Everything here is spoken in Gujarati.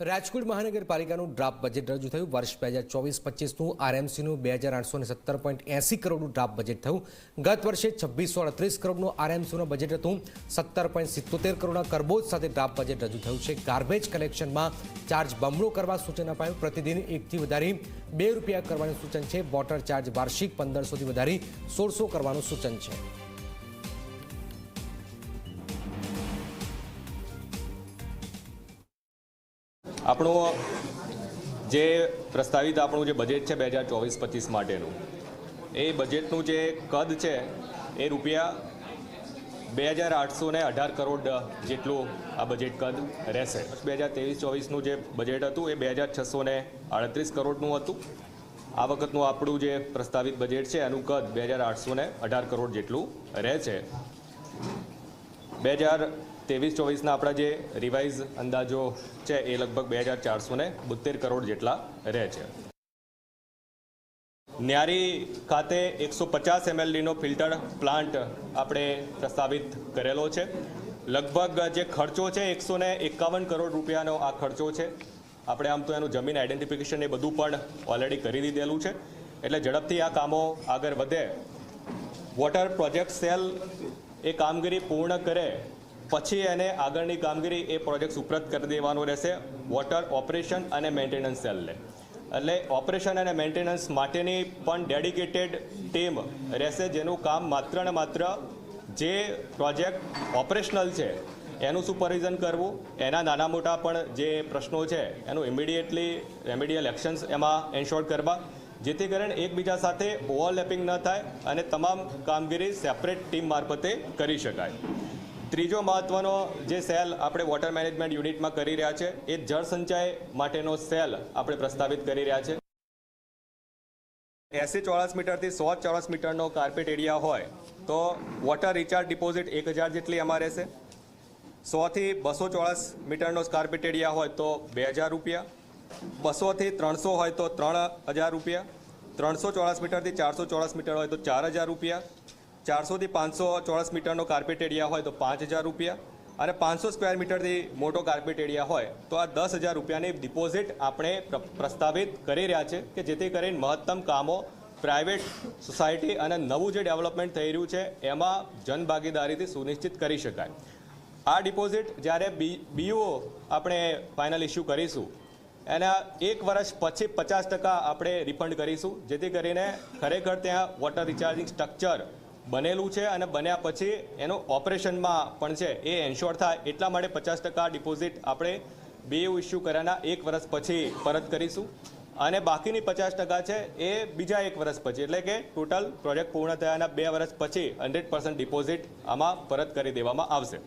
રાજકોટ મહાનગરપાલિકાનું ડ્રાફ્ટ બજેટ રજૂ થયું. વર્ષ બે હજાર ચોવીસ પચીસનું આરએમસીનું બે હજાર આઠસો સત્તર પોઈન્ટ એંસી કરોડનું ડ્રાફ્ટ બજેટ થયું. ગત વર્ષે છવ્વીસો અડત્રીસ કરોડનું આરએમસીનું બજેટ હતું. સત્તર પોઈન્ટ સિત્તોતેર કરોડના કરબોજ સાથે ડ્રાફ્ટ બજેટ રજૂ થયું છે. ગાર્બેજ કલેક્શનમાં ચાર્જ બમણો કરવા સૂચન અપાયું પ્રતિદિન એકથી વધારી બે રૂપિયા કરવાનું સૂચન છે. વોટર ચાર્જ વાર્ષિક પંદરસોથી વધારી સોળસો કરવાનું સૂચન છે. આપણું જે પ્રસ્તાવિત આપણું જે બજેટ છે બે હજાર ચોવીસ પચીસ માટેનું, એ બજેટનું જે કદ છે, એ રૂપિયા બે હજાર આઠસો અઢાર કરોડ જેટલું આ બજેટ કદ રહેશે. બે હજાર ત્રેવીસ ચોવીસનું જે બજેટ હતું, એ બે હજાર છસો આડત્રીસ કરોડનું હતું. આ વખતનું આપણું જે પ્રસ્તાવિત બજેટ છે, એનું કદ બે હજાર આઠસો અઢાર કરોડ જેટલું રહે છે બે હજાર ત્રેવીસ ચોવીસના આપણા જે રિવાઇઝ અંદાજો છે એ લગભગ બે હજાર ચારસો ને બોતેર કરોડ જેટલા રહે છે. ન્યારી ખાતે એકસો પચાસ એમએલડીનો ફિલ્ટર પ્લાન્ટ આપણે પ્રસ્તાવિત કરેલો છે. લગભગ જે ખર્ચો છે એકસો ને એકાવન કરોડ રૂપિયાનો આ ખર્ચો છે. આપણે આમ તો એનું જમીન આઈડેન્ટિફિકેશન એ બધું પણ ઓલરેડી કરી દીધેલું છે. એટલે ઝડપથી આ કામો આગળ વધે. વોટર પ્રોજેક્ટ સેલ એ કામગીરી પૂર્ણ કરે, પછી એને આગળની કામગીરી એ પ્રોજેક્ટ સુપ્રત કરી દેવાનું રહેશે, વોટર ઓપરેશન અને મેન્ટેનન્સ સેલને. એટલે ઓપરેશન અને મેન્ટેનન્સ માટેની પણ ડેડિકેટેડ ટીમ રહેશે, જેનું કામ માત્ર ને માત્ર જે પ્રોજેક્ટ ઓપરેશનલ છે, એનું સુપરવિઝન કરવું, એના નાના મોટા પણ જે પ્રશ્નો છે, એનું ઇમિડિયેટલી રેમેડિયલ એક્શન્સ એમાં એન્શ્યોર કરવા જેથી કરીને એકબીજા સાથે ઓવરલેપિંગ ન થાય અને તમામ કામગીરી સેપરેટ ટીમ મારફતે કરી શકાય. ત્રીજો મહત્વનો જે સેલ આપણે વોટર મેનેજમેન્ટ યુનિટમાં કરી રહ્યા છે, એ જળ સંચય માટેનો સેલ આપણે પ્રસ્તાવિત કરી રહ્યા છે. એસી ચોરસ મીટરથી સો ચોરસ મીટરનો કાર્પેટ એરિયા હોય, તો વોટર રિચાર્જ ડિપોઝિટ એક હજાર જેટલી એમાં રહેશે. સોથી બસો ચોરસ મીટરનો કાર્પેટ એરિયા હોય, તો બે હજાર રૂપિયા. બસોથી ત્રણસો હોય તો ત્રણ હજાર રૂપિયા, ત્રણસો ચોરસ મીટરથી ચારસો ચોરસ મીટર હોય તો ચાર હજાર રૂપિયા, ચારસોથી પાંચસો ચોરસ મીટરનો કાર્પેટ એરિયા હોય તો પાંચ હજાર રૂપિયા અને પાંચસો સ્ક્વેર મીટરથી મોટો કાર્પેટ એરિયા હોય તો આ દસ હજાર રૂપિયાની ડિપોઝિટ આપણે પ્ર- પ્રસ્તાવિત કરી રહ્યા છે કે જેથી કરીને મહત્તમ કામો પ્રાઇવેટ સોસાયટી અને નવું જે ડેવલપમેન્ટ થઈ રહ્યું છે એમાં જનભાગીદારીથી સુનિશ્ચિત કરી શકાય. આ ડિપોઝિટ જ્યારે બી બીઓ આપણે ફાઇનલ ઇસ્યુ કરીશું એના એક વર્ષ પછી પચાસ ટકા આપણે રિફંડ કરીશું. જેથી કરીને ખરેખર ત્યાં વોટર રિચાર્જિંગ સ્ટ્રક્ચર બનેલું છે અને બન્યા પછી એનું ઓપરેશનમાં પણ છે એ એન્શ્યોર થાય. એટલા માટે પચાસ ટકા ડિપોઝિટ આપણે બે ઇસ્યુ કર્યાના એક વર્ષ પછી પરત કરીશું. અને બાકીની પચાસ ટકા છે એ બીજા એક વર્ષ પછી. એટલે કે ટોટલ પ્રોજેક્ટ પૂર્ણ થયાના બે વર્ષ પછી હંડ્રેડ ડિપોઝિટ આમાં પરત કરી દેવામાં આવશે.